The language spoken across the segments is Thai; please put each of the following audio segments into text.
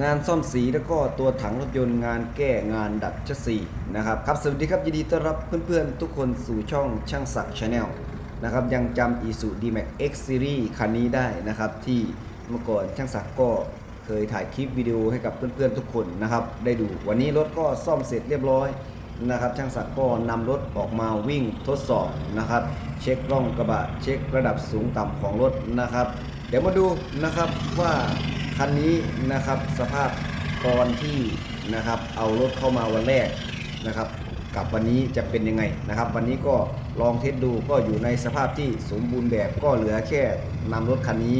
งานซ่อมสีแล้วก็ตัวถังรถยนต์งานแก้งานดัดชัสซีนะครับครับสวัสดีครับยินดีต้อนรับเพื่อนๆ ทุกคนสู่ช่องช่างศักดิ์ชาแนลนะครับยังจำ Isuzu D-Max X Series คันนี้ได้นะครับ ที่เมื่อก่อนช่างศักดิ์ก็เคยถ่ายคลิปวิดีโอให้กับเพื่อนๆทุกคนนะครับได้ดูวันนี้รถก็ซ่อมเสร็จเรียบร้อยนะครับช่างศักดิ์ก็นำรถออกมาวิ่งทดสอบนะครับ เช็คร่องกระบะเช็คระดับสูงต่ำของรถนะครับ เดี๋ยวมาดูนะครับว่า คันนี้นะครับสภาพตอนที่นะครับเอารถเข้ามาวันแรกนะครับ กับวันนี้จะเป็นยังไงนะครับ วันนี้ก็ลองเทสดูก็อยู่ในสภาพที่สมบูรณ์แบบก็เหลือแค่นำรถคันนี้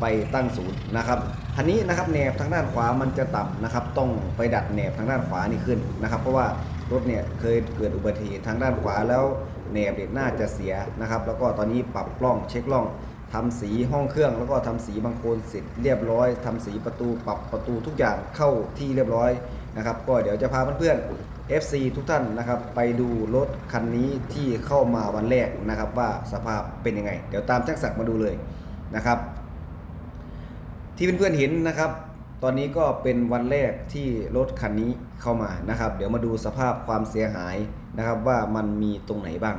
ไปตั้งศูนย์นะครับคันนี้นะครับแหนบทางด้านขวามันจะต่ำนะครับ ต้องไปดัดแหนบทางด้านขวานี่ขึ้นนะครับ เพราะว่ารถเนี่ยเคยเกิดอุบัติเหตุทางด้านขวาแล้วแหนบเนี่น่าจะเสียนะครับ แล้วก็ตอนนี้ปรับกล้องเช็คกล้อง ทำสีห้องเครื่องแล้วก็ทำสีบางโคนเสร็จเรียบร้อยทำสีประตูปรับประตูทุกอย่างเข้าที่เรียบร้อยนะครับ ก็เดี๋ยวจะพาเพื่อนๆ FC ทุกท่านนะครับ ไปดูรถคันนี้ที่เข้ามาวันแรกนะครับ ว่าสภาพเป็นยังไง เดี๋ยวตามช่างศักดิ์มาดูเลยนะครับ ที่เพื่อนๆเห็นนะครับ ตอนนี้ก็เป็นวันแรกที่รถคันนี้เข้ามานะครับ เดี๋ยวมาดูสภาพความเสียหายนะครับว่ามันมีตรงไหนบ้าง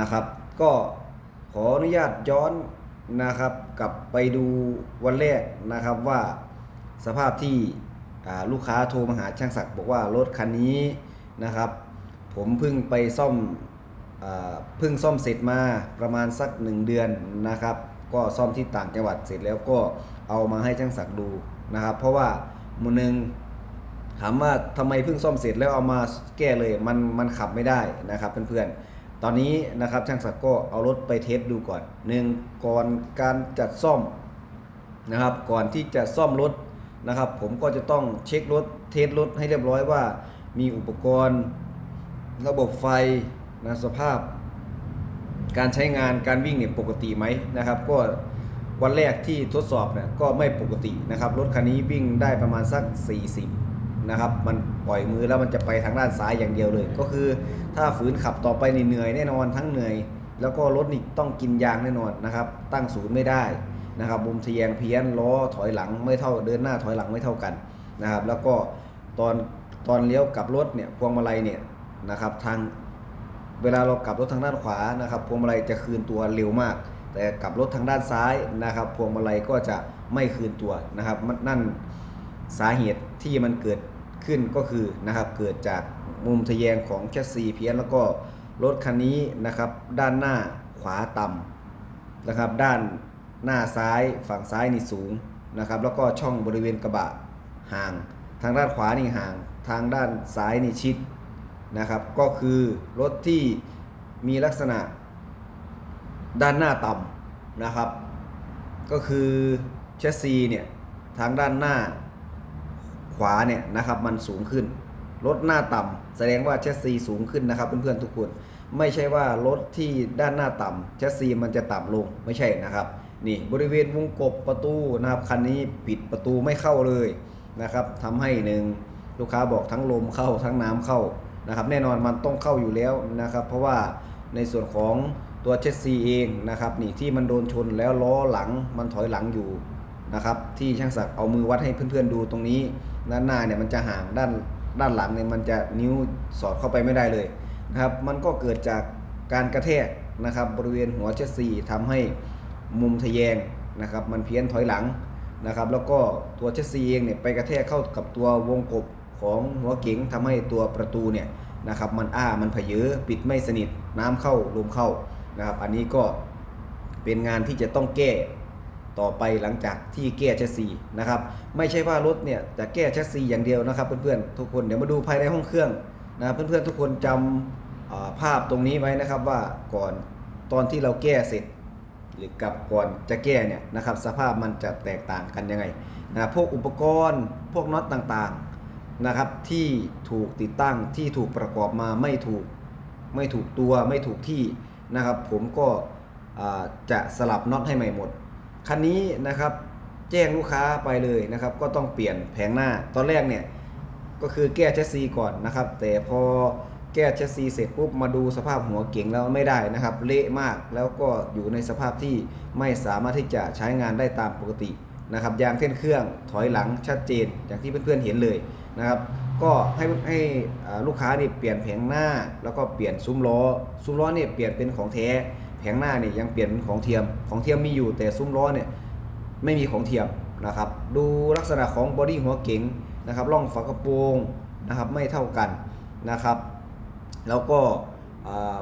นะครับ ก็ขออนุญาตย้อน นะครับกลับไปดูวันแรกนะครับว่าสภาพที่ลูกค้าโทรมาหาช่างศักดิ์บอกว่ารถคันนี้นะครับ ผมเพิ่งไปซ่อมเพิ่งซ่อมเสร็จมาประมาณสักหนึ่งเดือนนะครับ ก็ซ่อมที่ต่างจังหวัดเสร็จแล้วก็เอามาให้ช่างศักดิ์ดูนะครับ เพราะว่ามือหนึงถามว่าทำไมเพิ่งซ่อมเสร็จแล้วเอามาแก้เลยมันมันขับไม่ได้นะครับเพื่อนๆ ตอนนี้นะครับช่างศักดิ์ก็เอารถไปเทสดูก่อนหนึ่งก่อนการจัดซ่อมนะครับ ก่อนที่จะซ่อมรถนะครับ ผมก็จะต้องเช็ครถเทสรถให้เรียบร้อยว่า มีอุปกรณ์ ระบบไฟนะสภาพ การใช้งานการวิ่งเนี่ยปกติไหมนะครับ ก็วันแรกที่ทดสอบเนี่ยก็ไม่ปกตินะครับรถคันนี้วิ่งได้ประมาณสัก 40 นะครับ มันปล่อยมือแล้วมันจะไปทางด้านซ้ายอย่างเดียวเลย ก็คือถ้าฝืนขับต่อไปนี่เหนื่อยแน่นอนทั้งเหนื่อย แล้วก็รถนี่ต้องกินยางแน่นอนนะครับ ตั้งศูนย์ไม่ได้นะครับมุมทะแยงเพี้ยนล้อถอยหลังไม่เท่าเดินหน้าถอยหลังไม่เท่ากันนะครับ แล้วก็ตอนตอนเลี้ยวกลับรถเนี่ยพวงมาลัยเนี่ยนะครับทางเวลาเรากลับรถทางด้านขวานะครับพวงมาลัยจะคืนตัวเร็วมาก แต่กลับรถทางด้านซ้ายนะครับ พวงมาลัยก็จะไม่คืนตัวนะครับนั่นสาเหตุที่มันเกิด ขึ้นก็คือนะครับเกิดจากมุมทะแยงของแชสซีเพี้ยนแล้วก็รถคันนี้นะครับด้านหน้าขวาต่ำนะครับด้านหน้าซ้ายฝั่งซ้ายนี่สูงนะครับแล้วก็ช่องบริเวณกระบะห่าง ทางด้านขวานี่ห่าง ทางด้านซ้ายนี่ชิดนะครับก็คือรถที่มีลักษณะด้านหน้าต่ำนะครับ ก็คือแชสซีเนี่ยทางด้านหน้า ขวาเนี่ยนะครับมันสูงขึ้น รถหน้าต่ำแสดงว่าแชสซีสูงขึ้นนะครับเพื่อนๆทุกคน ไม่ใช่ว่ารถที่ด้านหน้าต่ำแชสซีมันจะต่ำลงไม่ใช่นะครับนี่บริเวณวงกบประตูนะครับคันนี้ปิดประตูไม่เข้าเลยนะครับทำให้หนึ่งลูกค้าบอกทั้งลมเข้าทั้งน้ำเข้านะครับแน่นอนมันต้องเข้าอยู่แล้วนะครับ เพราะว่าในส่วนของตัวเชสซีเองนะครับนี่ที่มันโดนชนแล้วล้อหลังมันถอยหลังอยู่ นะครับ ที่ช่างศักดิ์เอามือวัดให้เพื่อนๆดูตรงนี้ด้านหน้าเนี่ยมันจะห่างด้านด้านหลังเนี่ยมันจะนิ้วสอดเข้าไปไม่ได้เลยนะครับ มันก็เกิดจากการกระแทกนะครับ บริเวณหัวเชสซีทำให้มุมทะแยงนะครับ มันเพี้ยนถอยหลังนะครับ แล้วก็ตัวเชสซีเองเนี่ยไปกระแทกเข้ากับตัววงกบของหัวเก๋งทำให้ตัวประตูเนี่ยนะครับมันอ้ามันเผยเยอปิดไม่สนิทน้ำเข้าลมเข้านะครับ อันนี้ก็เป็นงานที่จะต้องแก้ ต่อไปหลังจากที่แก้แชสซีนะครับไม่ใช่ว่ารถเนี่ยจะแก้แชสซีอย่างเดียวนะครับเพื่อนๆทุกคนเดี๋ยวมาดูภายในห้องเครื่องนะครับเพื่อนๆทุกคนจำอ่าภาพตรงนี้ไว้นะครับว่าก่อนตอนที่เราแก้เสร็จ หรือกับก่อนจะแก้เนี่ยนะครับสภาพมันจะแตกต่างกันยังไงนะพวกอุปกรณ์พวกน็อตต่างๆนะครับที่ถูกติดตั้งที่ถูกประกอบมาไม่ถูกไม่ถูกตัวไม่ถูกที่นะครับผมก็จะสลับน็อตให้ใหม่หมด คันนี้นะครับแจ้งลูกค้าไปเลยนะครับ ก็ต้องเปลี่ยนแผงหน้า ตอนแรกเนี่ยก็คือแก้แชสซีก่อนนะครับ แต่พอแก้แชสซีเสร็จปุ๊บมาดูสภาพหัวเก๋งแล้วไม่ได้นะครับ เละมากแล้วก็อยู่ในสภาพที่ไม่สามารถที่จะใช้งานได้ตามปกตินะครับยางเส้นเครื่องถอยหลังชัดเจนอย่างที่เพื่อนๆเห็นเลยนะครับ ก็ให้ให้ลูกค้านี่เปลี่ยนแผงหน้า แล้วก็เปลี่ยนซุ้มล้อ ซุ้มล้อเนี่ยเปลี่ยนเป็นของแท้ แผงหน้าเนี่ยยังเปลี่ยนเป็นของเทียม ของเทียมมีอยู่แต่ซุ้มล้อเนี่ยไม่มีของเทียมนะครับ ดูลักษณะของบอดี้หัวเก๋งนะครับร่องฝากระโปรงนะครับไม่เท่ากันนะครับ แล้วก็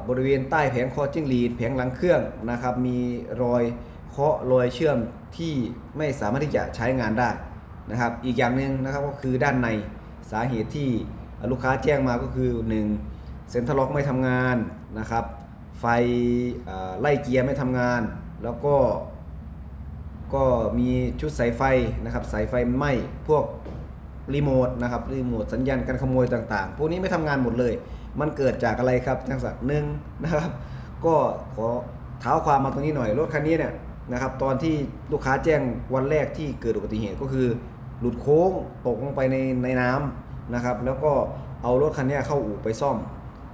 บริเวณใต้แผงคอจิ้งหรีดแผงหลังเครื่องนะครับ มีรอยเคาะรอยเชื่อมที่ไม่สามารถที่จะใช้งานได้นะครับ อีกอย่างหนึ่งนะครับก็คือด้านในสาเหตุที่ลูกค้าแจ้งมาก็คือ 1. เซ็นทรัลล็อกไม่ทำงานนะครับ ไฟไล่เกียร์ไม่ทำงาน แล้วก็ก็มีชุดสายไฟนะครับสายไฟไหม้พวกรีโมทนะครับรีโมทสัญญาณการขโมยต่างๆ พวกนี้ไม่ทำงานหมดเลย มันเกิดจากอะไรครับทั้งสักหนึ่งนะครับ ก็ขอเท้าความมาตรงนี้หน่อยรถคันนี้เนี่ยนะครับ ตอนที่ลูกค้าแจ้งวันแรกที่เกิดอุบัติเหตุก็คือ หลุดโค้งตกลงไปในในน้ำนะครับ แล้วก็เอารถคันนี้เข้าอู่ไปซ่อม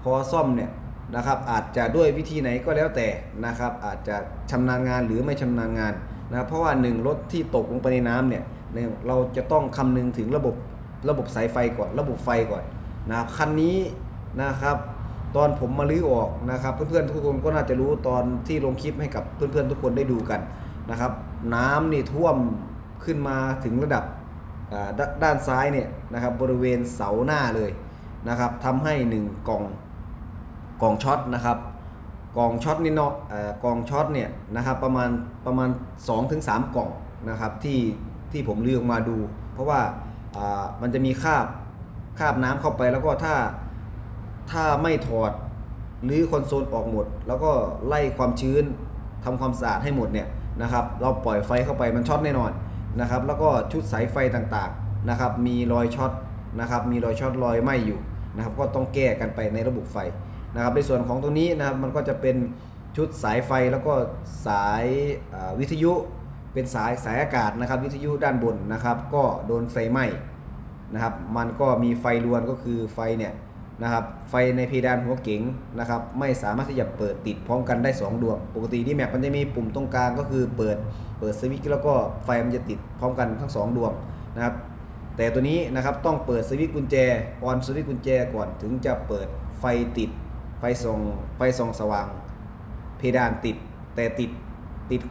พอซ่อมเนี่ย นะครับอาจจะด้วยวิธีไหนก็แล้วแต่นะครับอาจจะชำนาญงานหรือไม่ชำนาญงานนะเพราะว่าหนึ่งรถที่ตกลงไปในน้ำเนี่ยเราจะต้องคำนึงถึงระบบระบบสายไฟก่อน ระบบไฟก่อนนะครับคันนี้นะครับตอนผมมาลื้อออกนะครับ เพื่อนๆทุกคนก็น่าจะรู้ตอนที่ลงคลิปให้กับเพื่อนๆทุกคนได้ดูกันนะครับ น้ำนี่ท่วมขึ้นมาถึงระดับดด้านซ้ายเนี่ยนะครับบริเวณเสาหน้าเลยนะครับทำให้ 1 กล่อง กองช็อตนะครับกองช็อตนี่เนาะกองช็อตเนี่ยนะครับประมาณประมาณ 2-3 กล่องนะครับที่ที่ผมเลือกมาดู เพราะว่ามันจะมีคาบคาบน้ำเข้าไปแล้วก็ถ้าถ้าไม่ถอดหรือคอนโซลออกหมด แล้วก็ไล่ความชื้นทำความสะอาดให้หมดเนี่ยนะครับเราปล่อยไฟเข้าไปมันช็อตแน่นอนนะครับแล้วก็ชุดสายไฟต่างๆนะครับมีรอยช็อตนะครับมีรอยช็อตรอยไหม้อยู่นะครับก็ต้องแก้กันไปในระบบไฟ นะครับในส่วนของตรงนี้นะครับมันก็จะเป็นชุดสายไฟแล้วก็สายวิทยุเป็นสายสายอากาศนะครับ วิทยุด้านบนนะครับ ก็โดนไฟไหม้นะครับ มันก็มีไฟรวนก็คือไฟเนี่ยนะครับไฟในเพดานหัวเก๋งนะครับ ไม่สามารถที่จะเปิดติดพร้อมกันได้ 2 ดวง ปกติที่แม็กมันจะมีปุ่มตรงกลางก็คือเปิดเปิดสวิตช์แล้วก็ไฟมันจะติดพร้อมกันทั้ง 2 ดวงนะครับแต่ตัวนี้นะครับต้องเปิดสวิตช์กุญแจออนสวิตช์กุญแจก่อนถึงจะเปิดไฟติด ไฟส่องไฟส่องสว่าง เพดานติด แต่ติดติด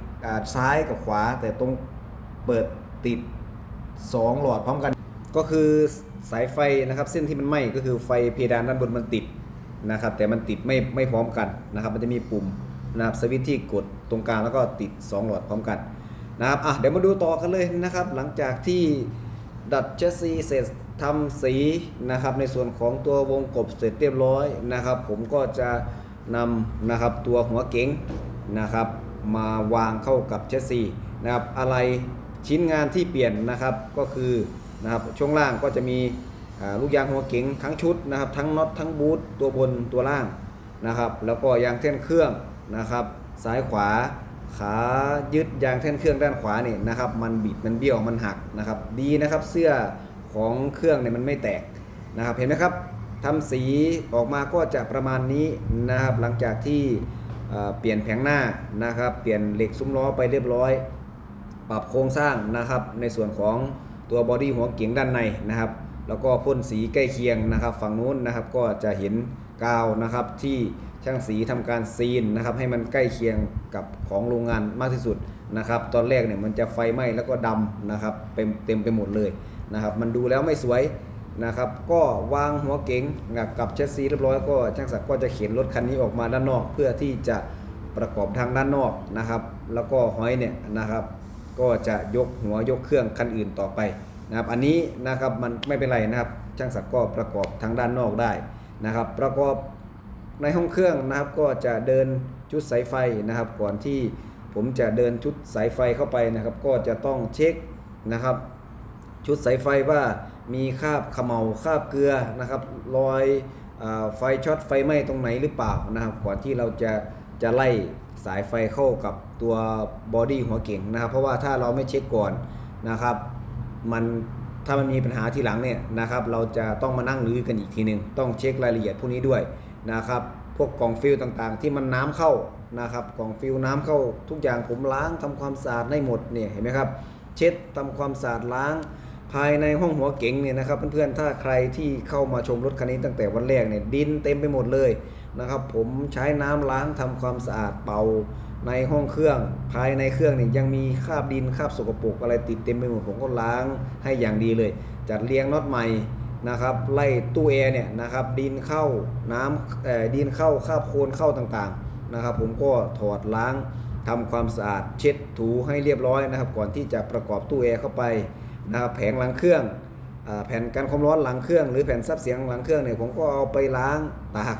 ซ้ายกับขวา แต่ตรงเปิดติด 2 หลอดพร้อมกัน ก็คือสายไฟนะครับ เส้นที่มันไหม้ก็คือไฟเพดานด้านบนมันติดนะครับ แต่มันติดไม่ไม่พร้อมกันนะครับ มันจะมีปุ่มนะครับสวิตช์ที่กดตรงกลางแล้วก็ติด 2 หลอดพร้อมกันนะครับอะเดี๋ยวมาดูต่อกันเลยนะครับ หลังจากที่ ดัดเชสซีเสร็จทำสีนะครับในส่วนของตัววงกบเสร็จเรียบร้อยนะครับ ผมก็จะนำนะครับตัวหัวเก๋งนะครับ มาวางเข้ากับเชสซีนะครับอะไรชิ้นงานที่เปลี่ยนนะครับก็คือนะครับช่วงล่างก็จะมีลูกยางหัวเก๋งทั้งชุดนะครับ ทั้งน็อตทั้งบูทตัวบนตัวล่างนะครับ แล้วก็ยางแท่นเครื่องนะครับ ซ้ายขวา ขายึดยางแท่นเครื่องด้านขวาเนี่ยนะครับ มันบิดมันเบี้ยวมันหักนะครับ ดีนะครับเสื้อของเครื่องเนี่ยมันไม่แตกนะครับ เห็นไหมครับทำสีออกมาก็จะประมาณนี้นะครับ หลังจากที่เเปลี่ยนแผงหน้านะครับ เปลี่ยนเหล็กซุ้มล้อไปเรียบร้อย ปรับโครงสร้างนะครับ ในส่วนของตัวบอดี้หัวเก๋งด้านในนะครับ แล้วก็พ่นสีใกล้เคียงนะครับ ฝั่งนู้นนะครับก็จะเห็นกาวนะครับที่ ช่างสีทำการซีนนะครับให้มันใกล้เคียงกับของโรงงานมากที่สุดนะครับ ตอนแรกเนี่ยมันจะไฟไหม้แล้วก็ดำนะครับเต็มเต็มไปหมดเลยนะครับมันดูแล้วไม่สวยนะครับ ก็วางหัวเก๋งกับเชสซีเรียบร้อยก็ช่างศักดิ์ก็จะเข็นรถคันนี้ออกมาด้านนอก เพื่อที่จะประกอบทางด้านนอกนะครับ แล้วก็หอยเนี่ยนะครับก็จะยกหัวยกเครื่องคันอื่นต่อไปนะครับ อันนี้นะครับมันไม่เป็นไรนะครับ ช่างศักดิ์ก็ประกอบทางด้านนอกได้นะครับ ประกอบ ในห้องเครื่องนะครับก็จะเดินชุดสายไฟนะครับ ก่อนที่ผมจะเดินชุดสายไฟเข้าไปนะครับ ก็จะต้องเช็คนะครับ ชุดสายไฟว่ามีคราบขมเหลาคราบเกลือนะครับรอยอไฟช็อตไฟไหม้ตรงไหนหรือเปล่านะครับก่อนที่เราจะจะไล่สายไฟเข้ากับตัวบอดี้หัวเก่งนะครับ เพราะว่าถ้าเราไม่เช็คก่อนนะครับมันถ้ามันมีปัญหาทีหลังเนี่ยนะครับ เราจะต้องมานั่งรื้อกันอีกทีหนึ่งต้องเช็ครายละเอียดพวกนี้ด้วย นะครับ พวกกล่องฟิลต่างๆ ที่มันน้ำเข้านะครับกล่องฟิลน้ำเข้าทุกอย่างผมล้างทำความสะอาดให้หมดเนี่ยเห็นไหมครับ เช็ดทำความสะอาดล้าง ภายในห้องหัวเก๋งเนี่ยนะครับเพื่อนๆถ้าใครที่เข้ามาชมรถคันนี้ตั้งแต่วันแรกเนี่ยดินเต็มไปหมดเลยนะครับ ผมใช้น้ำล้างทำความสะอาดเป่าในห้องเครื่องภายในเครื่องเนี่ยยังมีคราบดินคราบสกปรกอะไรติดเต็มไปหมดผมก็ล้างให้อย่างดีเลย จัดเรียงน็อตใหม่ นะครับไล่ตู้แอร์เนี่ยนะครับดินเข้าน้ำเอ่อดินเข้าคาบโคลนเข้าต่างๆนะครับ ผมก็ถอดล้างทำความสะอาดเช็ดถูให้เรียบร้อยนะครับ ก่อนที่จะประกอบตู้แอร์เข้าไปนะครับแผงหลังเครื่องแผ่นกันความร้อนหลังเครื่อง หรือแผ่นซับเสียงหลังเครื่องเนี่ยผมก็เอาไปล้างตาก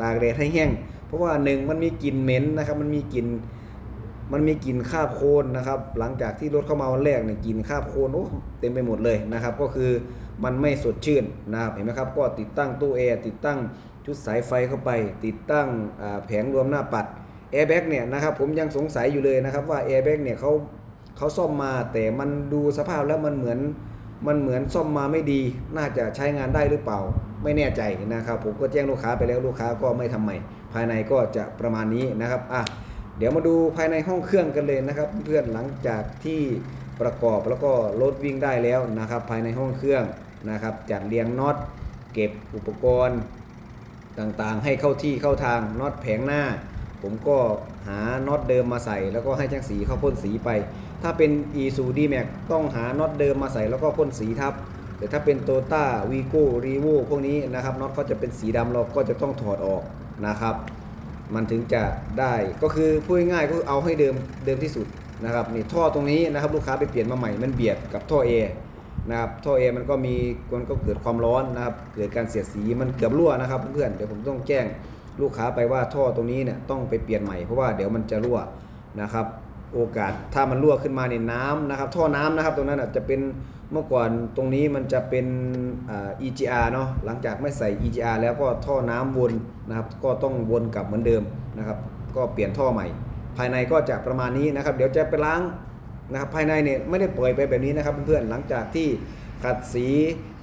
ตากแดดให้แห้งเพราะว่าหนึ่งมันมีกลิ่นเหม็นนะครับมันมีกลิ่น มันมีกลิ่นคาบโคนนะครับ หลังจากที่รถเข้ามาวันแรกเนี่ยกลิ่นคาบโคนโอ้เต็มไปหมดเลยนะครับ ก็คือมันไม่สดชื่นนะครับเห็นไหมครับ ก็ติดตั้งตู้แอร์ติดตั้งชุดสายไฟเข้าไป ติดตั้งแผงรวมหน้าปัดแอร์แบ็กเนี่ยนะครับผมยังสงสัยอยู่เลยนะครับว่าแอร์แบ็กเนี่ยเขาเขาซ่อมมาแต่มันดูสภาพแล้วมันเหมือนมันเหมือนซ่อมมาไม่ดี น่าจะใช้งานได้หรือเปล่า ไม่แน่ใจนะครับ ผมก็แจ้งลูกค้าไปแล้วลูกค้าก็ไม่ทำใหม่ ภายในก็จะประมาณนี้นะครับอะ ดี๋ยวมาดูภายในห้องเครื่องกันเลยนะครับ เพื่อนหลังจากที่ประกอบแล้วก็รถวิ่งได้แล้วนะครับ ภายในห้องเครื่องนะครับ จัดเรียงน็อตเก็บอุปกรณ์ต่างๆ ให้เข้าที่เข้าทางน็อตแผงหน้า ผมก็หาน็อตเดิมมาใส่ แล้วก็ให้ช่างสีเข้าพ่นสีไป ถ้าเป็น e s u d m a x ต้องหาน็อตเดิมมาใส่แล้วก็พ่นสีทับแต่ถ้าเป็น t o t a v i g o r e v o พวกนี้นะครับน็อตเขาจะเป็นสีดำเราก็จะต้องถอดออกนะครับ มันถึงจะได้ก็คือพูดง่ายๆก็เอาให้เดิมเดิมที่สุดนะครับนี่ท่อตรงนี้นะครับลูกค้าไปเปลี่ยนมาใหม่มันเบียดกับท่อ A นะครับท่อ A มันก็มีมันก็เกิดความร้อนนะครับเกิดการเสียดสีมันเกือบรั่วนะครับเพื่อนเดี๋ยวผมต้องแจ้งลูกค้าไปว่าท่อตรงนี้เนี่ยต้องไปเปลี่ยนใหม่เพราะว่าเดี๋ยวมันจะรั่วนะครับ โอกาสถ้ามันรั่วขึ้นมาในน้ำนะครับ ท่อน้ำนะครับตรงนั้นอาจจะเป็นเมื่อก่อนตรงนี้มันจะเป็นอ่า EGR เนาะหลังจากไม่ใส่ EGR แล้วก็ท่อน้ำวนนะครับ ก็ต้องวนกลับเหมือนเดิมนะครับ ก็เปลี่ยนท่อใหม่ ภายในก็จะประมาณนี้นะครับ เดี๋ยวจะไปล้างนะครับ ภายในเนี่ยไม่ได้ปล่อยไปแบบนี้นะครับเพื่อนๆหลังจากที่ขัดสี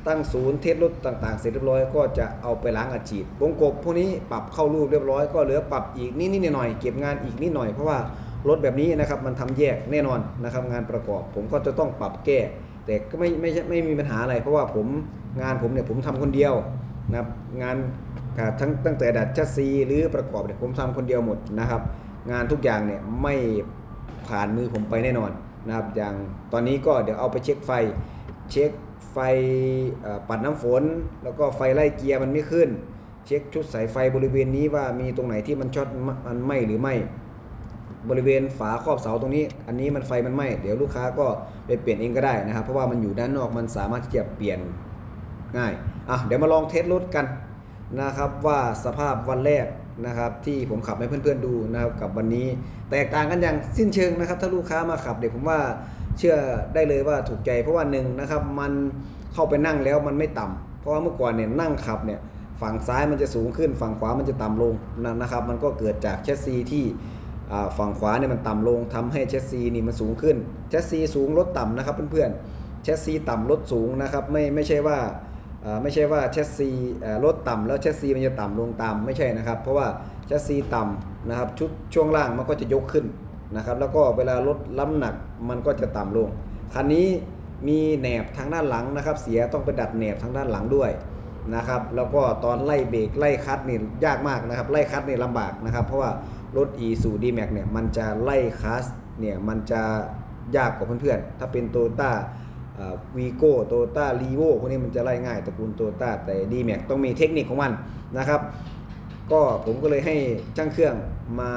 ตั้งศูนย์เทสรถต่างๆ เสร็จเรียบร้อยก็จะเอาไปล้างอัดฉีดวงกบพวกนี้ปรับเข้ารูปเรียบร้อยก็เหลือปรับอีกนิดๆหน่อยๆเก็บงานอีกนิดหน่อยเพราะว่า รถแบบนี้นะครับมันทำแยกแน่นอนนะครับงานประกอบผมก็จะต้องปรับแก้ แต่ก็ไม่ไม่ใช่ไม่มีปัญหาอะไร เพราะว่าผมงานผมเนี่ยผมทำคนเดียวนะครับงานทั้งตั้งแต่ดัดชัสซีหรือประกอบเนี่ยผมทำคนเดียวหมดนะครับ งานทุกอย่างเนี่ยไม่ผ่านมือผมไปแน่นอนนะครับอย่างตอนนี้ก็เดี๋ยวเอาไปเช็คไฟ เช็คไฟปัดน้ำฝน แล้วก็ไฟไล่เกียร์มันไม่ขึ้น เช็คชุดสายไฟบริเวณนี้ว่ามีตรงไหนที่มันช็อตมันไหมหรือไม่ บริเวณฝาครอบเสาตรงนี้ อันนี้มันไฟมันไหม้เดี๋ยวลูกค้าก็ไปเปลี่ยนเองก็ได้นะครับ เพราะว่ามันอยู่ด้านนอกมันสามารถที่จะเปลี่ยนง่ายอะเดี๋ยวมาลองเทสรถกันนะครับว่าสภาพวันแรกนะครับที่ผมขับให้เพื่อนๆดูนะครับกับวันนี้ แตกต่างกันอย่างสิ้นเชิงนะครับ ถ้าลูกค้ามาขับเดี๋ยวผมว่าเชื่อได้เลยว่าถูกใจเพราะว่าหนึ่งนะครับมันเข้าไปนั่งแล้วมันไม่ต่ำเพราะว่าเมื่อก่อนเนี่ยนั่งขับเนี่ยฝั่งซ้ายมันจะสูงขึ้นฝั่งขวามันจะต่ำลงนะครับ มันก็เกิดจากแชสซีที่ ฝั่งขวาเนี่ยมันต่ำลงทำให้แชสซีนี่มันสูงขึ้นแชสซีสูงลดต่ำนะครับเพื่อนๆแชสซีต่ำลดสูงนะครับไม่ไม่ใช่ว่าไม่ใช่ว่าแชสซีอ่าลดต่ำแล้วแชสซีมันจะต่ำลงตามไม่ใช่นะครับ เพราะว่าแชสซีต่ำนะครับชุดช่วงล่างมันก็จะยกขึ้นนะครับแล้วก็เวลาลดล้ำหนักมันก็จะต่ำลงคันนี้มีแหนบทางด้านหลังนะครับ เสียต้องไปดัดแหนบทางด้านหลังด้วยนะครับแล้วก็ตอนไล่เบรกไล่คัดนี่ยากมากนะครับไล่คัดนี่ลำบากนะครับ เพราะว่า รถ e สูดีแม็กเนี่ยมันจะไล่คัสเนี่ยมันจะยากกว่าเพื่อนๆ ถ้าเป็นโตต้าวีโก้โตต้ารีโวพวกนี้มันจะไล่ง่ายตระกูลโตต้าแต่ d m a x ต้องมีเทคนิคของมันนะครับ ก็ผมก็เลยให้ช่างเครื่องมา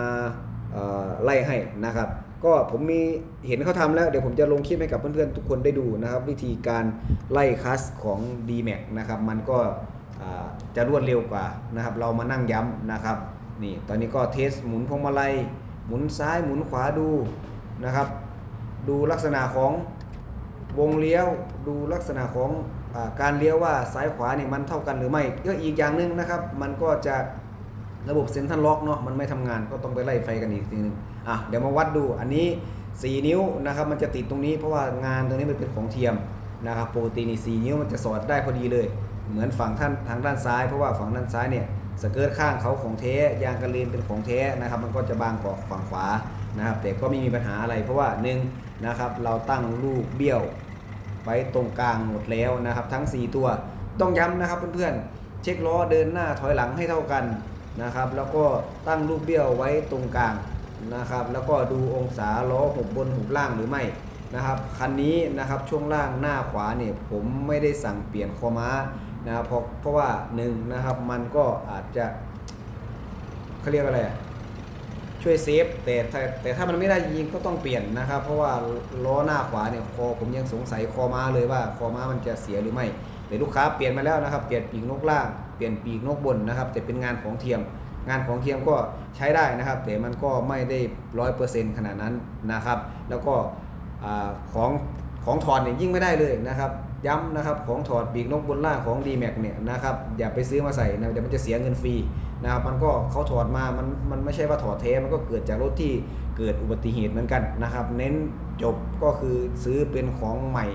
ไล่ให้นะครับ ก็ผมมีเห็นเขาทำแล้ว เดี๋ยวผมจะลงคลิปให้กับเพื่อนๆ ทุกคนได้ดูนะครับ วิธีการไล่คัสของ d m a x นะครับ มันก็จะรวดเร็วกว่านะครับ เรามานั่งย้ำนะครับ นี่ตอนนี้ก็เทสหมุนพวงมาลัย หมุนซ้ายหมุนขวาดูนะครับ ดูลักษณะของวงเลี้ยวดูลักษณะของอการเลี้ยวว่าซ้ายขวาเนี่ยมันเท่ากันหรือไม่ก็อีกอย่างหนึ่งนะครับ มันก็จะระบบเซ็นทรัลล็อกเนาะมันไม่ทำงานก็ต้องไปไล่ไฟกันอีกทีหนึงอะเดี๋ยวมาวัดดูอันนี้ 4 นิ้วนะครับมันจะติดตรงนี้เพราะว่างานตรงนี้มันเป็นของเทียมนะครับปกตินี่4นิ้วมันจะสอดได้พอดีเลย เหมือนฝั่งท่านทางด้านซ้าย เพราะว่าฝั่งด้านซ้ายเนี่ย สเกิร์ตข้างเขาของแท้ยางกันเลนเป็นของแท้นะครับ มันก็จะบางกว่าฝั่งขวานะครับ แต่ก็ไม่มีปัญหาอะไรเพราะว่าหนึ่งนะครับ เราตั้งลูกเบี้ยวไว้ตรงกลางหมดแล้วนะครับ ทั้ง 4 ตัวต้องย้ำนะครับเพื่อนๆเช็คล้อเดินหน้าถอยหลังให้เท่ากันนะครับ แล้วก็ตั้งลูกเบี้ยวไว้ตรงกลางนะครับ แล้วก็ดูองศาล้อหุบบนหุบล่างหรือไม่นะครับคันนี้นะครับช่วงล่างหน้าขวาเนี่ยผมไม่ได้สั่งเปลี่ยนคอม้า นะครับเพราะเพราะว่าหนึ่งนะครับมันก็อาจจะเขาเรียกอะไรช่วยเซฟแต่แต่แต่ถ้ามันไม่ได้จริงก็ต้องเปลี่ยนนะครับ เพราะว่าล้อหน้าขวาเนี่ยคอผมยังสงสัยคอม้าเลยว่าคอม้ามันจะเสียหรือไม่แต่ลูกค้าเปลี่ยนมาแล้วนะครับเปลี่ยนปีกนกล่างเปลี่ยนปีกนกบนนะครับแต่เป็นงานของเทียม งานของเทียมก็ใช้ได้นะครับ แต่มันก็ไม่ได้ร้อยเปอร์เซ็นต์ขนาดนั้นนะครับ แล้วก็อของของถอดเนี่ยยิ่งไม่ได้เลยนะครับ ย้ำนะครับของถอดปีกนกบนล่างของ d m a x เนี่ยนะครับอย่าไปซื้อมาใส่นะเดี๋ยวมันจะเสียเงินฟรีนะครับมันก็เขาถอดมา มันมันไม่ใช่ว่าถอดแท้มันก็เกิดจากรถที่เกิดอุบัติเหตุเหมือนกันนะครับ เน้นจบก็คือซื้อเป็นของใหม่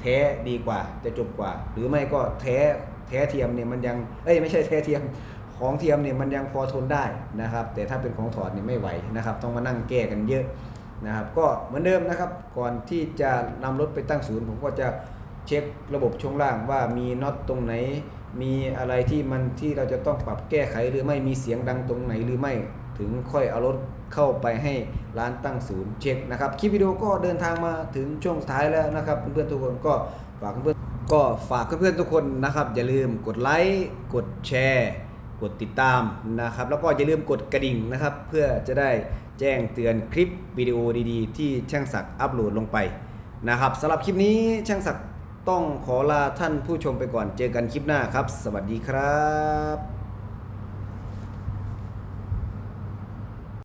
แท้ดีกว่าจะจบกว่า หรือไม่ก็แท้แท้เทียมเนี่ยมันยังเอ้ยไม่ใช่แท้เทียมของเทียมเนี่ยมันยังพอทนได้นะครับ แต่ถ้าเป็นของถอดเนี่ยไม่ไหวนะครับ ต้องมานั่งแก้กันเยอะนะครับ ก็เหมือนเดิมนะครับ ก่อนที่จะนำรถไปตั้งศูนย์ ผมก็จะ เช็คระบบช่วงล่างว่ามีน็อตตรงไหน มีอะไรที่มันที่เราจะต้องปรับแก้ไขหรือไม่มีเสียงดังตรงไหนหรือไม่ ถึงค่อยเอารถเข้าไปให้ร้านตั้งศูนย์เช็คนะครับคลิปวิดีโอก็เดินทางมาถึงช่วงสุดท้ายแล้วนะครับเพื่อนๆทุกคนก็ฝากเพื่อนก็ฝากเพื่อนๆทุกคนนะครับอย่าลืมกดไลค์กดแชร์กดติดตามนะครับ แล้วก็อย่าลืมกดกระดิ่งนะครับ เพื่อจะได้แจ้งเตือนคลิปวิดีโอดีๆ ที่ช่างศักดิ์อัปโหลดลงไปนะครับสำหรับคลิปนี้ช่างศักดิ์ ต้องขอลาท่านผู้ชมไปก่อนเจอกันคลิปหน้าครับ สวัสดีครับ